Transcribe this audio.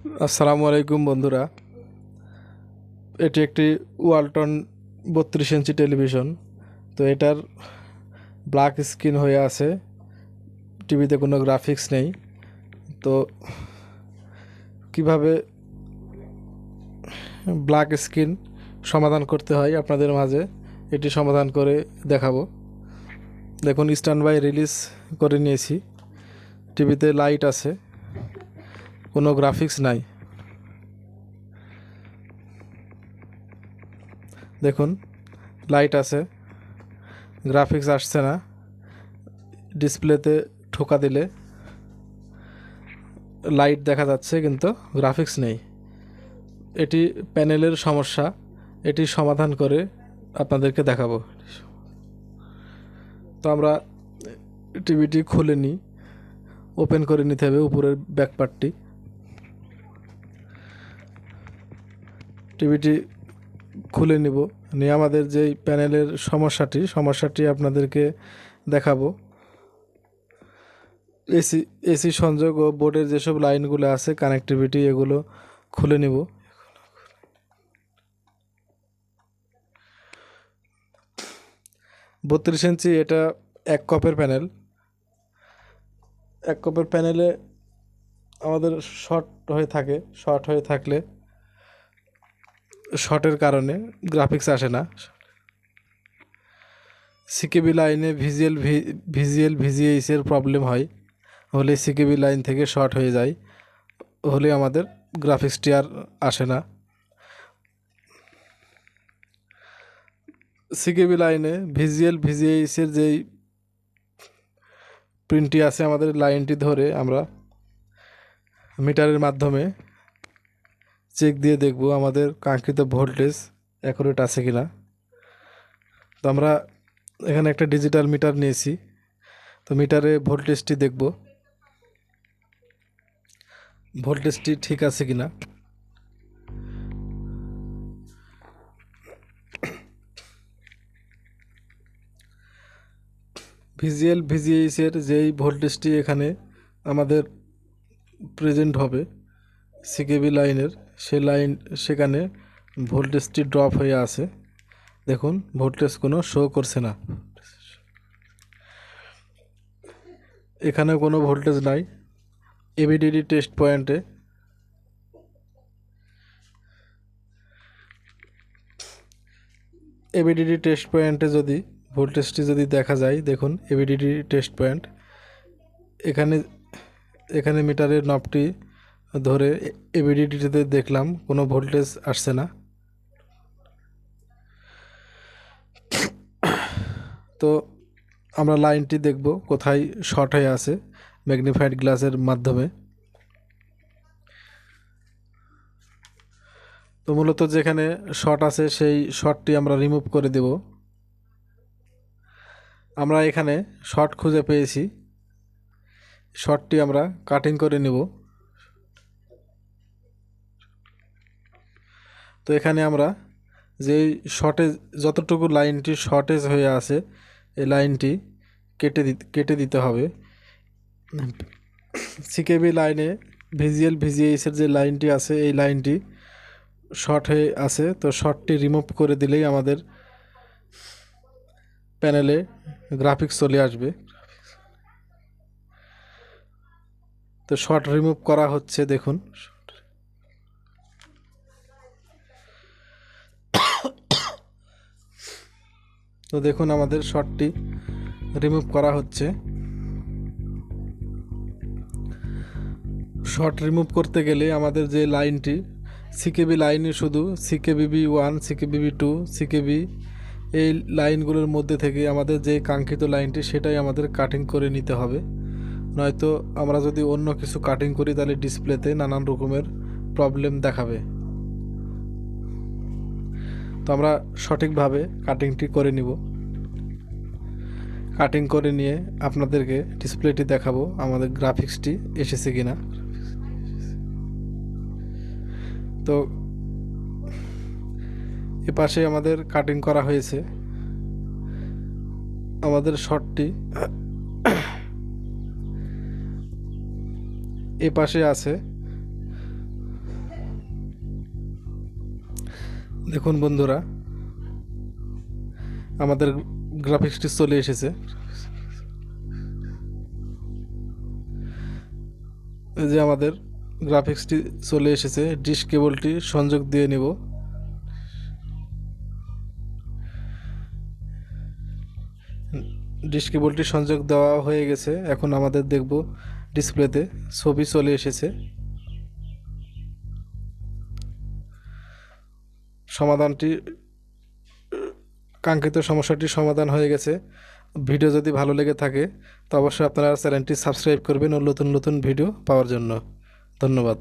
আসসালামু আলাইকুম বন্ধুরা। এটি একটি ওয়ালটন বত্রিশ ইঞ্চি টেলিভিশন। তো এটার ব্ল্যাক স্ক্রিন হয়ে আছে। টিভিতে কোনো গ্রাফিক্স নেই। তো কীভাবে ব্ল্যাক স্ক্রিন সমাধান করতে হয় আপনাদের মাঝে, এটি সমাধান করে দেখাবো। দেখুন স্ট্যান্ড বাই রিলিজ করে নিয়েছি। টিভিতে লাইট আছে। কোনো গ্রাফিক্স নাই। দেখুন লাইট আছে গ্রাফিক্স আসছে না। ডিসপ্লেতে ঠোকা দিলে লাইট দেখা যাচ্ছে, কিন্তু গ্রাফিক্স নেই। এটি প্যানেলের সমস্যা, এটি সমাধান করে আপনাদেরকে দেখাবো। তো আমরা টিভিটি খুলে নিই ওপেন করে নিতে হবে উপরের ব্যাকপার্টটি টিভিটি খুলে নিব। নিয়ে আমাদের যেই প্যানেলের সমস্যাটি সমস্যাটি আপনাদেরকে দেখাবো। এসি এসি সংযোগ ও বোর্ডের যেসব লাইনগুলো আছে কানেক্টিভিটি এগুলো খুলে নিব। বত্রিশ ইঞ্চি এটা এক কপের প্যানেল। এক কপের প্যানেলে আমাদের শর্ট হয়ে থাকে শর্ট হয়ে থাকলে শর্টের কারণে গ্রাফিক্স আসে না। সিকেবি লাইনে ভিজুয়াল ভিজুয়াল ভিজিএইসের প্রবলেম হয়। হলে সিকেবি লাইন থেকে শর্ট হয়ে যায়। হলে আমাদের গ্রাফিক্সটি আর আসে না। সিকেবি লাইনে ভিজুয়াল ভিজিএইসের যেই প্রিন্টটি আছে আমাদের লাইনটি ধরে আমরা মিটারের মাধ্যমে চেক দিয়ে দেখব আমাদের কাঙ্ক্ষিত ভোল্টেজ অ্যাকুরেট আছে কি না তো আমরা এখানে একটা ডিজিটাল মিটার নিয়েছি। তো মিটারে ভোল্টেজটি দেখব। ভোল্টেজটি ঠিক আছে কি না ভিজিএল ভিজিএইসের যেই ভোল্টেজটি এখানে আমাদের প্রেজেন্ট হবে সিকেবি লাইনের সে লাইন সেখানে ভোল্টেজটি ড্রপ হয়ে আছে। দেখুন, ভোল্টেজ কোনো শো করছে না। এখানে কোনো ভোল্টেজ নাই। A B D D test পয়েন্টে A B D D test পয়েন্টে যদি ভোল্টেজটি যদি দেখা যায়, দেখুন এবিডিডি টেস্ট পয়েন্ট এখানে এখানে মিটারের নবটি ধরে এবিডিটিতে দেখলাম কোনো ভোল্টেজ আসছে না তো আমরা লাইনটি দেখব কোথায় শর্ট হয়ে আছে ম্যাগনিফাইড গ্লাসের মাধ্যমে তো মূলত যেখানে শর্ট আছে সেই শর্টটি আমরা রিমুভ করে দেব আমরা এখানে শর্ট খুঁজে পেয়েছি শর্টটি আমরা কাটিং করে নেব তো এখানে আমরা যেই শর্টেজ যতটুকু লাইনটি শর্টেজ হয়ে আছে, এই লাইনটি কেটে কেটে দিতে হবে। সিকেবি লাইনে ভিজিএল ভিজিএইসের যে লাইনটি আছে, এই লাইনটি শর্ট হয়ে আছে। তো শর্টটি রিমুভ করে দিলেই আমাদের প্যানেলে গ্রাফিক্স চলে আসবে। তো শর্ট রিমুভ করা হচ্ছে, দেখুন। তো দেখুন আমাদের শর্টটি রিমুভ করা হচ্ছে। শর্ট রিমুভ করতে গেলে আমাদের যে লাইনটি সিকেবি লাইনে শুধু C K B B one C K B B two C K B এই লাইনগুলোর মধ্যে থেকে আমাদের যে কাঙ্ক্ষিত লাইনটি, সেটাই আমাদের কাটিং করে নিতে হবে। নয়তো আমরা যদি অন্য কিছু কাটিং করি, তাহলে ডিসপ্লেতে নানান রকমের প্রবলেম দেখাবে। তো আমরা সঠিকভাবে কাটিংটি করে নিব। কাটিং করে নিয়ে আপনাদেরকে ডিসপ্লেটি দেখাবো আমাদের গ্রাফিক্সটি এসেছে কিনা। তো এ পাশে আমাদের কাটিং করা হয়েছে। আমাদের শটটি এ পাশে আছে। দেখুন বন্ধুরা, আমাদের গ্রাফিক্সটি চলে এসেছে। যে আমাদের গ্রাফিক্সটি চলে এসেছে ডিশ কেবলটি সংযোগ দিয়ে নেব। ডিশ কেবলটি সংযোগ দেওয়া হয়ে গেছে, এখন আমাদের দেখব ডিসপ্লেতে ছবি চলে এসেছে। সমাধানটি কাঙ্ক্ষিত সমস্যাটির সমাধান হয়ে গেছে। ভিডিও যদি ভালো লেগে থাকে, তো অবশ্যই আপনারা চ্যানেলটি সাবস্ক্রাইব করবেন ও নতুন নতুন ভিডিও পাওয়ার জন্য। ধন্যবাদ।